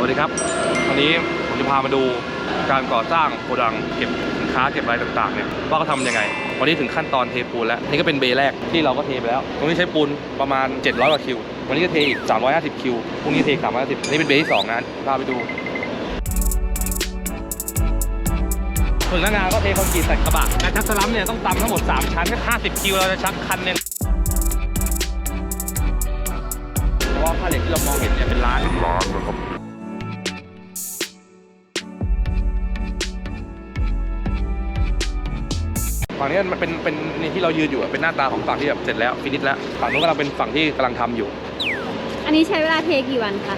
สวัสดีครับ วันนี้ผมจะพามาดูการก่อสร้างโกดังเก็บสินค้าเก็บอะไรต่างๆเนี่ยว่าเขาทำยังไง วันนี้ถึงขั้นตอนเทปูนแล้ว นี่ก็เป็นเบย์แรกที่เราก็เทไปแล้วตรงนี้ใช้ปูนประมาณ 700กว่าคิว วันนี้ก็เทอีก 350 คิวพรุ่งนี้เทอีก350นี่เป็นเบย์ที่สองนะพาไปดูส่วนหน้างานก็เทคอนกรีตใส่กระบะการชักสลัมเนี่ยต้องตำทั้งหมด 3 ชั้นก็50 คิวเราจะชักคันหนึงเพราะว่าผ้าเหล็กที่เรามองเห็นเนี่ยเป็นล้าน ฝั่งนี้มันเป็นเป็นนี่ที่เรายืนอยู่อะเป็นหน้าตาของฝั่งที่แบบเสร็จแล้วฟินิชแล้วฝั่งนู้นกำลังเป็นฝั่งที่กำลังทำอยู่ อันนี้ใช้เวลาเทกี่วันคะ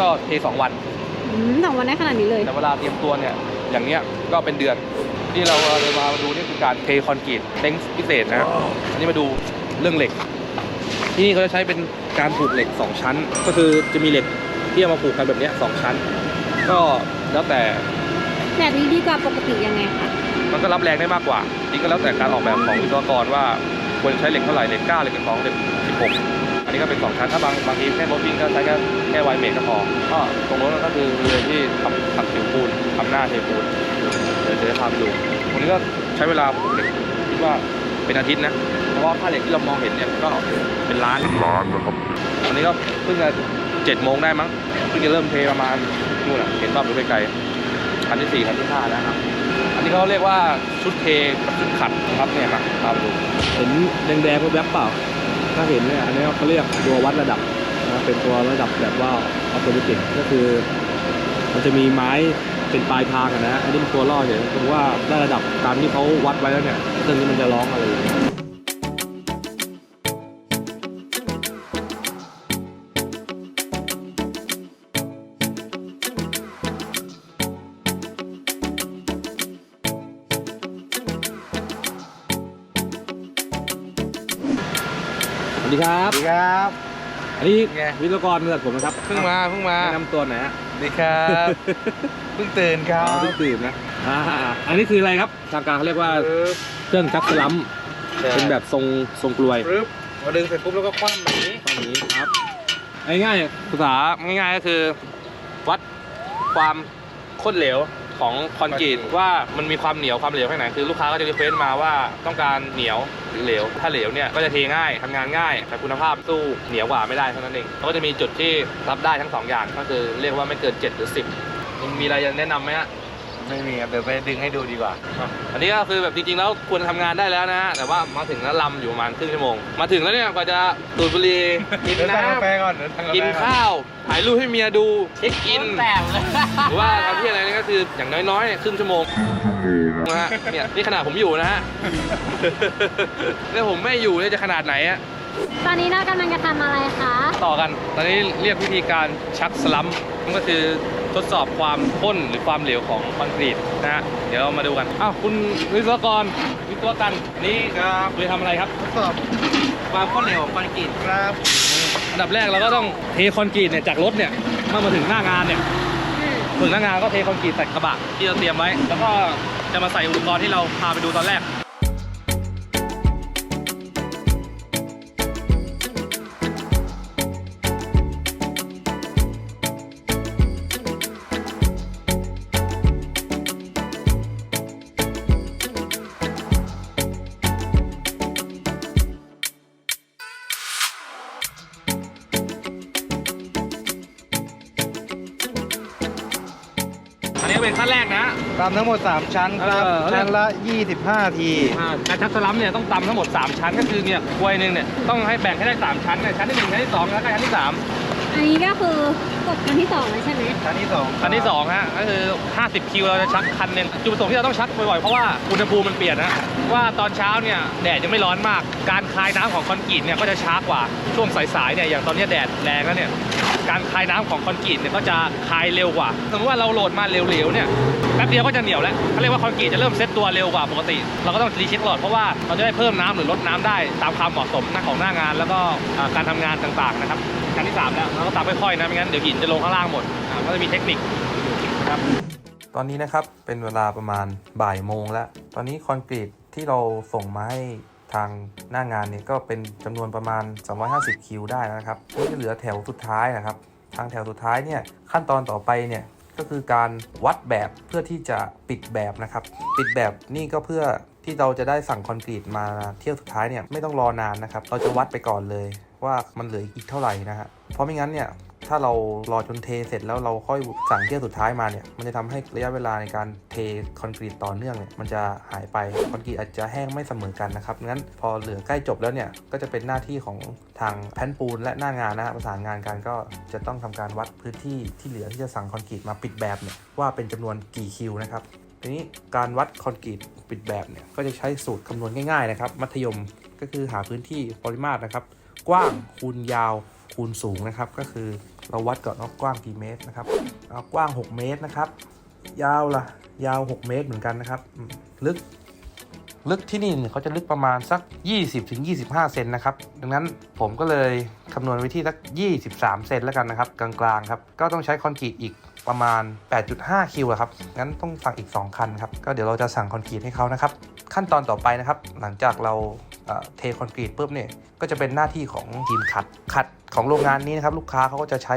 ก็เทสองวัน อืมสองวันได้ขนาดนี้เลยแต่เวลาเตรียมตัวเนี่ยอย่างเนี้ยก็เป็นเดือนที่เราเรามาดูนี่คือการเทคอนกรีตเต็งพิเศษนะอันนี้มาดูเรื่องเหล็ก ที่นี่เขาจะใช้เป็นการผูกเหล็ก 2 ชั้น ก็คือจะมีเหล็กที่เอามาผูกกันแบบเนี้ยสองชั้น ก็แล้วแต่แบบนี้ดีกว่าปกติยังไงคะ มันก็รับแรงได้มากกว่านี่ก็แล้วแต่การออกแบบของวิศวกรว่าควรใช้เหล็กเท่าไหร่เหล็กเก้าเหล็กสองเหล็กสิบหกอันนี้ก็เป็นสองชั้นถ้าบางบางทีแค่รถวิ่งก็ใช้แค่แค่ไวเมทก็พอก็ตรงโน้นก็คือเรือที่ทำทำผิวปูนทำหน้าเทปูนเดี๋ยวจะพาไปดูตรงนี้ก็ใช้เวลาผูกเหล็กคิดว่าเป็นอาทิตย์นะเพราะว่าผ้าเหล็กที่เรามองเห็นเนี่ยก็เป็นล้านล้านนะครับอันนี้ก็เพิ่งจะเจ็ดโมงได้มั้งเพิ่งจะเริ่มเทประมาณนู่นอะเห็นป่ะดูไกลๆคันที่สี่คันที่ห้าแล้วครับ อันนี้เขาเรียกว่าชุดเทกับชุดขัดครับเนี่ยมาพาไปดูเห็นแดงๆแวบๆเปล่า ถ้าเห็นเนี่ยอันนี้เขาเรียกตัววัดระดับนะเป็นตัวระดับแบบว่าออโตเมติกก็คือ มันจะมีไม้เป็นปลายทางอะนะอันนี้เป็นตัวล่อเฉยถึงว่าได้ระดับตามที่เขาวัดไว้แล้วเนี่ยเครื่องนี้มันจะร้องอะไรอย่างเงี้ย วัสดีครับ สวัสดีครับ อันนี้ไง วิศวกรบริษัทผมนะครับเพิ่งมาเพิ่งมาแนะนำตัวหน่อยฮะสวัสดีครับเพิ่งตื่นครัอ๋อบเพิ่งตื่นนะอ่าอันนี้คืออะไรครับ ทางการเขาเรียกว่าเครื่องชักสลัมเป็นแบบทรงทรงกลวยปึ๊บพอดึงเสร็จปุ๊บแล้วก็คว่ำแบบนี้ตอนนี้ครับง่ายๆภาษาง่ายๆก็คือ วัดความข้นเหลว ของคอนกรีตว่ามันมีความเหนียวความเหลวแค่ไหนคือลูกค้าก็จะรีเควสต์มาว่าต้องการเหนียวหรือเหลว ถ้าเหลวเนี่ยก็จะเทง่ายทำงานง่าย แต่คุณภาพสู้เหนียวกว่าไม่ได้เท่านั้นเองเขาก็จะมีจุดที่รับได้ทั้งสองอย่างก็คือเรียกว่าไม่เกิน 7 หรือ 10มันมีอะไรจะแนะนำไหมฮะ ไม่มีครับเดี๋ยวไปดึงให้ดูดีกว่า อันนี้ก็คือแบบจริงๆแล้วควรทำงานได้แล้วนะฮะแต่ว่ามาถึงแล้วลำอยู่ประมาณครึ่งชั่วโมง มาถึงแล้วเนี่ยกว่าจะสูบบุหรี่กินเดี๋ยวสั่งน้กาแฟก่อนเดี๋ยวสั่งกาำแฟกินก่อนข้าวถ่ายรูปให้เมียดูเช็คอิน แตกเลยหรือว่าทำที่อะไรนี่ก็คืออย่างน้อยๆเนี่ยครึ่งชั่วโมงนะฮะเนี่ยนี่ขนาดผมอยู่นะฮะ แล้วผมไม่อยู่เนี่ยจะขนาดไหนอะตอนนี้เรากำลังจะทำอะไรคะ ต่อกัน ตอนนี้เรียกวิธีการชักสลัมนั่นก็คือ ทดสอบความข้นหรือความเหลวของคอนกรีตนะฮะเดี๋ยวเรามาดูกันอ้าวคุณวิศวกรวิศวกันนี่ครับคุณจะทำอะไรครับ ทดสอบความข้นเหลวของคอนกรีตครับอันดับแรกเราก็ต้องเทคอนกรีตเนี่ยจากรถเนี่ยเมื่อมาถึงหน้างานเนี่ยถึงหน้างานก็เทคอนกรีตใส่กระบะที่เราเตรียมไว้ แล้วก็จะมาใส่อุปกรณ์ที่เราพาไปดูตอนแรก นนี้ก็เป็นขั้นแรกนะตามทั้งหมด 3 ชั้นครับ เออ ชั้นละ 25 ที อ่าการชักสลัมเนี่ยต้องตำทั้งหมด 3 ชั้นก็คือเนี่ยกลวยหนึ่งเนี่ยต้องให้แบ่งให้ได้ 3 ชั้นเนี่ยชั้นที่1ชั้นที่2แล้วก็ชั้นที่3อันนี้ก็คือ กดกันที่สองแล้วใช่ไหมชั้นที่2ชั้นที่2ฮะก็คือ 50 คิวเราจะชักคันหนึงจุดประสงค์ที่เราต้องชักบ่อยๆเพราะว่าอุณหภูมิมันเปลี่ยนนะว่าตอนเช้าเนี่ยแดดยังไม่ร้อนมาก การคายน้ำของคอนกรีตเนี่ยก็จะช้ากว่าช่วงสายๆเนี่ยอย่างตอนเนี้ยแดดแรงแล้วเนี่ยการคายน้ำของคอนกรีตเนี่ยก็จะคายเร็วกว่าสมมติว่าเราโหลดมาเหลวๆเนี่ยแป๊บเดียวก็จะเหนียวแล้วเขาเรียกว่าคอนกรีตจะเริ่มเซ็ตตัวเร็วกว่าปกติ เราก็ต้องรีเช็คตลอดเพราะว่าเราจะได้เพิ่มน้ำหรือลดน้ำได้ตามความเหมาะสมนะของหน้างาน แล้วก็อ่าการทำงานต่างๆนะครับ ชั้นที่สามแล้วเราก็ตามค่อยๆนะไม่งั้นเดี๋ยวหินจะลงข้างล่างหมดก็จะมีเทคนิคนะครับตอนนี้นะครับเป็นเวลาประมาณบ่ายโมงแล้ว ตอนนี้คอนกรีตที่เราส่งมาให้ทางหน้างานเนี่ยก็เป็นจำนวนประมาณ 250 คิวได้นะครับก็จะเหลือแถวสุดท้ายนะครับ ทางแถวสุดท้ายเนี่ยขั้นตอนต่อไปเนี่ยก็คือการวัดแบบเพื่อที่จะปิดแบบนะครับ ปิดแบบนี่ก็เพื่อที่เราจะได้สั่งคอนกรีตมาเที่ยวสุดท้ายเนี่ยไม่ต้องรอนานนะครับ เราจะวัดไปก่อนเลย ว่ามันเหลืออีกเท่าไหร่นะฮะเพราะไม่งั้นเนี่ยถ้าเรารอจนเทเสร็จแล้วเราค่อยสั่งเที่ยวสุดท้ายมาเนี่ยมันจะทำให้ระยะเวลาในการเทคอนกรีตต่อเนื่องเนี่ยมันจะหายไปคอนกรีตอาจจะแห้งไม่เสมอกันนะครับงั้นพอเหลือใกล้จบแล้วเนี่ยก็จะเป็นหน้าที่ของทางแผ่นปูนและหน้างานนะฮะประสานงานกันก็จะต้องทำการวัดพื้นที่ที่เหลือที่จะสั่งคอนกรีตมาปิดแบบเนี่ยว่าเป็นจำนวนกี่คิวนะครับทีนี้การวัดคอนกรีตปิดแบบเนี่ยก็จะใช้สูตรคำนวณง่ายๆนะครับมัธยม ก็คือหาพื้นที่ปริมาตรนะครับ กว้างคูณยาวคูณสูงนะครับ ก็คือเราวัดก่อนว่ากว้างกี่เมตรนะครับเอากว้าง 6 เมตรนะครับ ยาวล่ะยาว 6 เมตรเหมือนกันนะครับ ลึกลึกที่นี่เนี่ยเขาจะลึกประมาณสัก 20-25 เซนนะครับ ดังนั้นผมก็เลยคำนวณไว้ที่สัก 23 เซนแล้วกันนะครับ กลางๆครับ ก็ต้องใช้คอนกรีตอีกประมาณ 8.5 คิวอะครับ งั้นต้องสั่งอีก 2 คันครับ ก็เดี๋ยวเราจะสั่งคอนกรีตให้เขานะครับ ขั้นตอนต่อไปนะครับ หลังจากเรา เอ่อเทคอนกรีตปุ๊บเนี่ยก็จะเป็นหน้าที่ของทีมขัดขัดของโรงงานนี้นะครับลูกค้าเขาก็จะใช้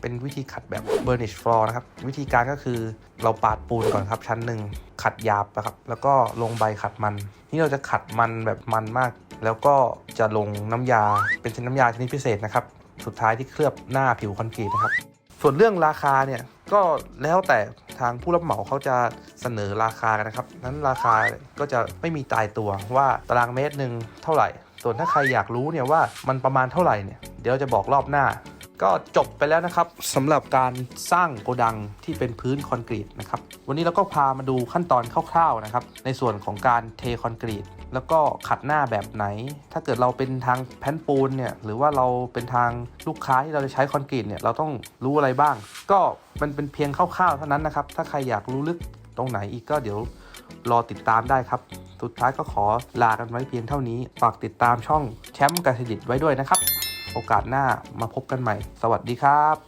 เป็นวิธีขัดแบบ burnish floor นะครับ วิธีการก็คือเราปาดปูนก่อนครับชั้นหนึ่งขัดหยาบนะครับ แล้วก็ลงใบขัดมัน นี่เราจะขัดมันแบบมันมาก แล้วก็จะลงน้ำยาเป็นชน้ำยาชนิดพิเศษนะครับ สุดท้ายที่เคลือบหน้าผิวคอนกรีตนะครับ ส่วนเรื่องราคาเนี่ย ก็แล้วแต่ทางผู้รับเหมาเขาจะเสนอราคากันนะครับ นั้นราคาก็จะไม่มีตายตัวว่าตารางเมตรหนึ่งเท่าไหร่ ส่วนถ้าใครอยากรู้เนี่ยว่ามันประมาณเท่าไหร่เนี่ยเดี๋ยวจะบอกรอบหน้า ก็จบไปแล้วนะครับสำหรับการสร้างโกดังที่เป็นพื้นคอนกรีตนะครับวันนี้เราก็พามาดูขั้นตอนคร่าวๆนะครับในส่วนของการเทคอนกรีตแล้วก็ขัดหน้าแบบไหน ถ้าเกิดเราเป็นทางแผ่นปูนเนี่ยหรือว่าเราเป็นทางลูกค้าที่เราจะใช้คอนกรีตเนี่ยเราต้องรู้อะไรบ้าง ก็มันเป็นเพียงคร่าวๆเท่านั้นนะครับถ้าใครอยากรู้ลึกตรงไหนอีกก็เดี๋ยวรอติดตามได้ครับ สุดท้ายก็ขอลากันไว้เพียงเท่านี้ ฝากติดตามช่องแชมป์การผลิตไว้ด้วยนะครับ โอกาสหน้ามาพบกันใหม่ สวัสดีครับ